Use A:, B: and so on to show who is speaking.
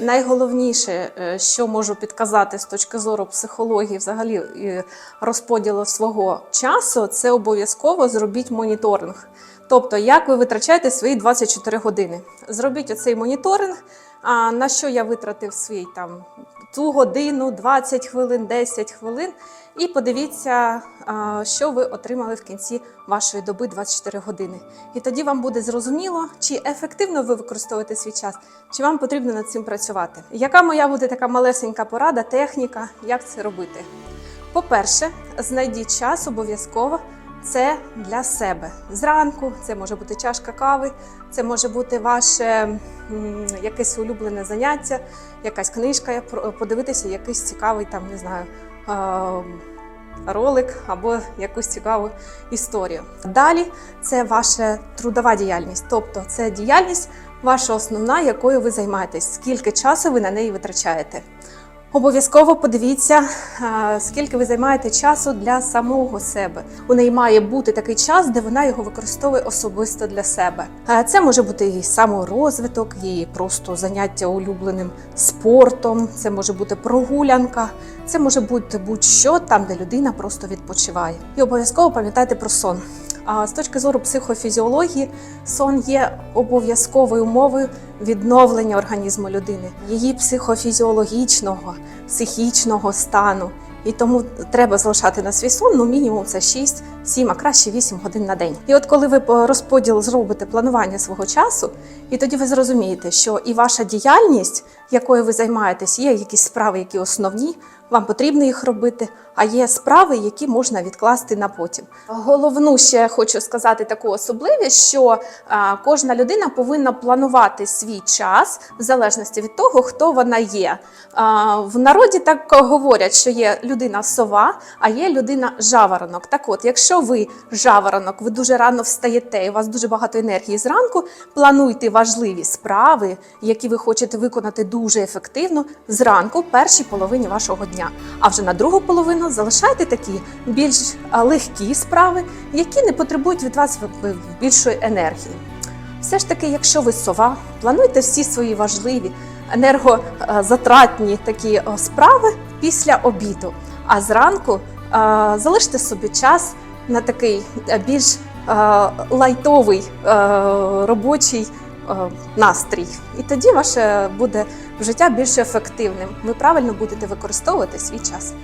A: Найголовніше, е, що можу підказати з точки зору психології, взагалі розподілу свого часу, це обов'язково зробіть моніторинг. Тобто, як ви витрачаєте свої 24 години. Зробіть оцей моніторинг. А на що я витратив свій там ту годину, 20 хвилин, 10 хвилин, і подивіться, що ви отримали в кінці вашої доби 24 години. І тоді вам буде зрозуміло, чи ефективно ви використовуєте свій час, чи вам потрібно над цим працювати. Яка моя буде така малесенька порада, техніка, як це робити? По-перше, знайдіть час обов'язково. Це для себе зранку, це може бути чашка кави, це може бути ваше якесь улюблене заняття, якась книжка, подивитися якийсь цікавий там, не знаю, ролик або якусь цікаву історію. Далі це ваша трудова діяльність, тобто це діяльність ваша основна, якою ви займаєтесь, скільки часу ви на неї витрачаєте. Обов'язково подивіться, е, скільки ви займаєте часу для самого себе. У неї має бути такий час, де вона його використовує особисто для себе. Е, Це може бути і саморозвиток, і просто заняття улюбленим спортом, це може бути прогулянка, це може бути будь-що там, де людина просто відпочиває. І обов'язково пам'ятайте про сон. А з точки зору психофізіології, сон є обов'язковою умовою відновлення організму людини, її психофізіологічного, психічного стану. І тому треба залишати на свій сон, ну мінімум це 6, 7, а краще 8 годин на день. І от коли ви розподіл зробите планування свого часу, і тоді ви зрозумієте, що і ваша діяльність, якою ви займаєтесь, є якісь справи, які основні, вам потрібно їх робити, а є справи, які можна відкласти на потім. Головну ще хочу сказати таку особливість, що кожна людина повинна планувати свій час в залежності від того, хто вона є. В народі так говорять, що є людина сова, а є людина жаворонок. Так от, якщо ви жаворонок, ви дуже рано встаєте, і у вас дуже багато енергії зранку, плануйте важливі справи, які ви хочете виконати дуже ефективно зранку, першій половині вашого дня. А вже на другу половину залишайте такі більш легкі справи, які не потребують від вас більшої енергії. Все ж таки, якщо ви сова, плануйте всі свої важливі енергозатратні такі е, справи після обіду. А зранку е, залиште собі час на такий е, більш е, лайтовий е, робочий е, настрій. І тоді ваше буде життя більш ефективним. Ви правильно будете використовувати свій час.